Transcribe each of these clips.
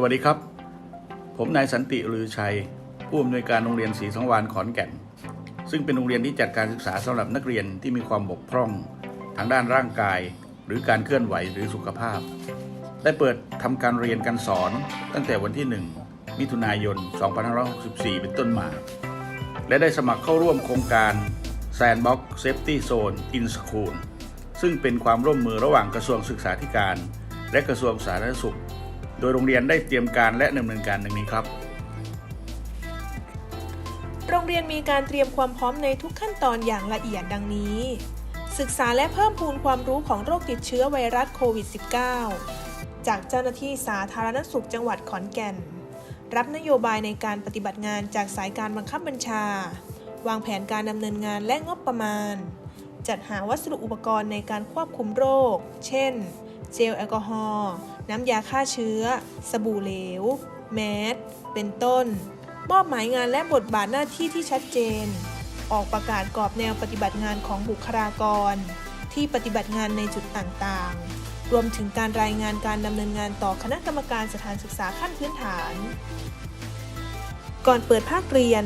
สวัสดีครับ ผมนายสันติลือชัย ผู้อำนวยการโรงเรียนศรีสังวานขอนแก่น ซึ่งเป็นโรงเรียนที่จัดการศึกษาสำหรับนักเรียนที่มีความบกพร่อง ทางด้านร่างกาย หรือการเคลื่อนไหวหรือสุขภาพ ได้เปิดทำการเรียนการสอนตั้งแต่วันที่ 1 มิถุนายน 2564 เป็นต้นมา และได้สมัครเข้าร่วมโครงการ Sandbox Safety Zone in School ซึ่งเป็นความร่วมมือระหว่างกระทรวงศึกษาธิการ และกระทรวงสาธารณสุข โดยโรงเรียนได้เตรียมการและดำเนินการดังนี้ครับ โรงเรียนมีการเตรียมความพร้อมในทุกขั้นตอนอย่างละเอียดดังนี้ ศึกษาและเพิ่มพูนความรู้ของโรคติดเชื้อไวรัสโควิด -19 จากเจ้าหน้าที่สาธารณสุขจังหวัดขอนแก่น รับนโยบายในการปฏิบัติงานจากสายการบังคับบัญชา วางแผนการดำเนินงานและงบประมาณ จัดหาวัสดุอุปกรณ์ในการควบคุมโรค เช่น เจลแอลกอฮอล์ น้ำยาฆ่าเชื้อ สบู่เหลว แมสเป็นต้น มอบหมายงานและบทบาทหน้าที่ที่ชัดเจน ออกประกาศกรอบแนวปฏิบัติงานของบุคลากร ที่ปฏิบัติงานในจุดต่างๆ รวมถึงการรายงานการดำเนินงานต่อคณะกรรมการสถานศึกษาขั้นพื้นฐาน ก่อนเปิดภาคเรียน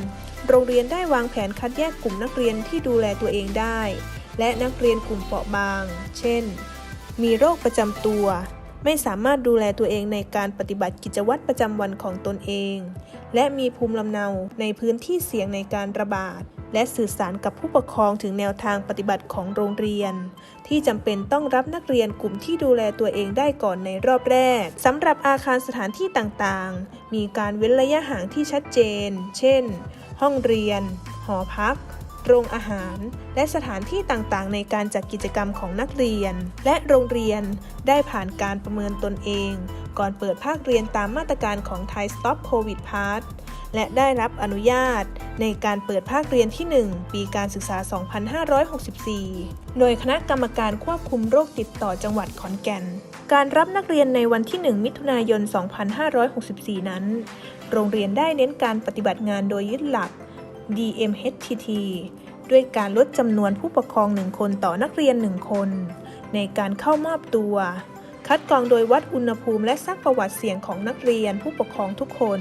โรงเรียนได้วางแผนคัดแยกกลุ่มนักเรียนที่ดูแลตัวเองได้ และนักเรียนกลุ่มเปราะบาง เช่น มีโรคประจำตัว ไม่สามารถดูแลตัวเองในการปฏิบัติกิจวัตรประจำวันของตนเอง และมีภูมิลำเนาในพื้นที่เสี่ยงในการระบาด และสื่อสารกับผู้ปกครองถึงแนวทางปฏิบัติของโรงเรียน ที่จำเป็นต้องรับนักเรียนกลุ่มที่ดูแลตัวเองได้ก่อนในรอบแรกสำหรับอาคารสถานที่ต่างๆ มีการเว้นระยะห่างที่ชัดเจน เช่น ห้องเรียน หอพัก โรงอาหาร และสถานที่ต่างๆ ในการจัดกิจกรรมของนักเรียน และโรงเรียนได้ผ่านการประเมินตนเอง ก่อนเปิดภาคเรียนตามมาตรการของไทย Stop COVID Pass และได้รับอนุญาตในการเปิดภาคเรียนที่ 1 ปีการศึกษา 2564 โดยคณะกรรมการควบคุมโรคติดต่อจังหวัดขอนแก่น การรับนักเรียนในวันที่ 1 มิถุนายน 2564 นั้น โรงเรียนได้เน้นการปฏิบัติงานโดยยึดหลัก DMHTT ด้วยการลดจำนวนผู้ปกครอง 1 คนต่อนักเรียน 1 คน ในการเข้ามอบตัว คัดกรองโดยวัดอุณหภูมิและซักประวัติเสี่ยงของนักเรียนผู้ปกครองทุกคน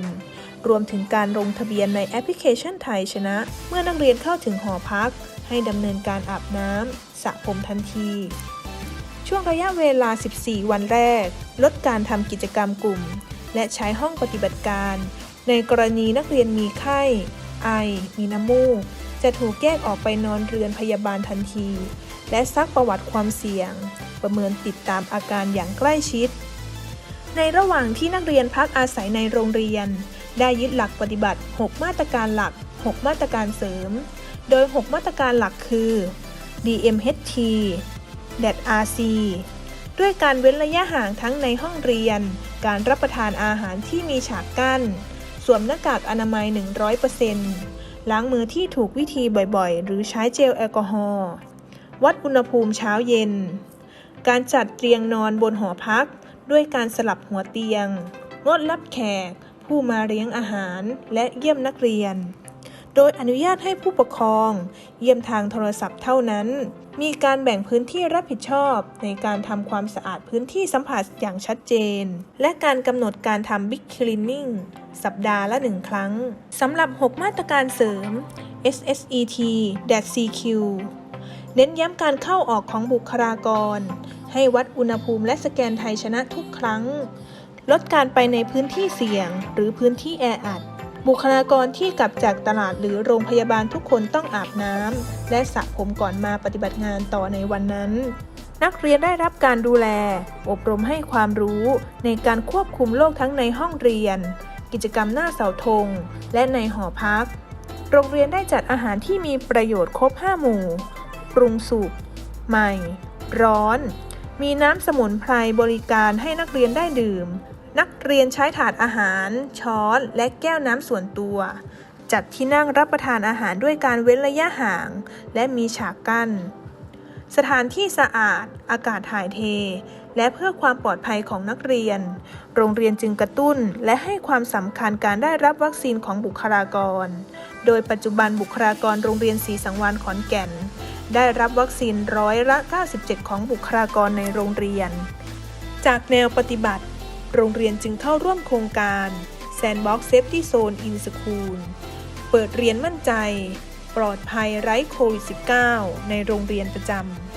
รวมถึงการลงทะเบียนในแอปพลิเคชันไทยชนะ เมื่อนักเรียนเข้าถึงหอพัก ให้ดำเนินการอาบน้ำสระผมทันที ช่วงระยะเวลา 14 วันแรก ลดการทำกิจกรรมกลุ่ม และใช้ห้องปฏิบัติการ ในกรณีนักเรียนมีไข้ ไอ มีน้ำมูก จะถูกแยกออกไปนอนเรือนพยาบาลทันที และซักประวัติความเสี่ยง ประเมินติดตามอาการอย่างใกล้ชิด ในระหว่างที่นักเรียนพักอาศัยในโรงเรียน ได้ยึดหลักปฏิบัติ 6 มาตรการหลัก 6 มาตรการเสริม โดย 6 มาตรการหลักคือ DMHT DAT-RC ด้วยการเว้นระยะห่างทั้งในห้องเรียน การรับประทานอาหารที่มีฉากกั้น วมหน้ากากอนามัย 100%ล้างมือที่ถูกวิธีบ่อยๆ หรือใช้เจลแอลกอฮอล์ วัดอุณหภูมิเช้าเย็น การจัดเตียงนอนบนหอพัก ด้วยการสลับหัวเตียง งดรับแขก ผู้มาเลี้ยงอาหาร และเยี่ยมนักเรียน โดยอนุญาตให้ผู้ปกครอง เยี่ยมทางโทรศัพท์เท่านั้น มีการแบ่งพื้นที่รับผิดชอบ ในการทำความสะอาดพื้นที่สัมผัสอย่างชัดเจน และการกำหนดการทำ Big Cleaning สัปดาห์ละหนึ่งครั้งสำหรับ 6 มาตรการเสริม SSET CQ เน้นย้ำการเข้าออกของบุคลากร ให้วัดอุณหภูมิและสแกนไทยชนะทุกครั้ง ลดการไปในพื้นที่เสี่ยง หรือพื้นที่แออัด บุคลากรที่กลับจากตลาดหรือโรงพยาบาลทุกคนต้องอาบน้ำและสระผมก่อนมาปฏิบัติงานต่อในวันนั้น นักเรียนได้รับการดูแล อบรมให้ความรู้ในการควบคุมโรคทั้งในห้องเรียน กิจกรรมหน้าเสาธง และในหอพัก โรงเรียนได้จัดอาหารที่มีประโยชน์ครบ 5 หมู่ ปรุงสุก ใหม่ ร้อน มีน้ำสมุนไพรบริการให้นักเรียนได้ดื่ม นักเรียนใช้ถาดอาหาร ช้อน และแก้วน้ำส่วนตัว จัดที่นั่งรับประทานอาหารด้วยการเว้นระยะห่าง และมีฉากกั้น สถานที่สะอาด อากาศถ่ายเท และเพื่อความปลอดภัยของนักเรียน โรงเรียนจึงกระตุ้น และให้ความสำคัญการได้รับวัคซีนของบุคลากร โดยปัจจุบันบุคลากรโรงเรียนศรีสังวานขอนแก่น ได้รับวัคซีนร้อยละ 97 ของบุคลากรในโรงเรียน จากแนวปฏิบัติ โรงเรียนจึงเข้าร่วมโครงการ Sandbox Safety Zone in School เปิดเรียนมั่นใจ ปลอดภัยไร้โควิด -19 ในโรงเรียนประจำ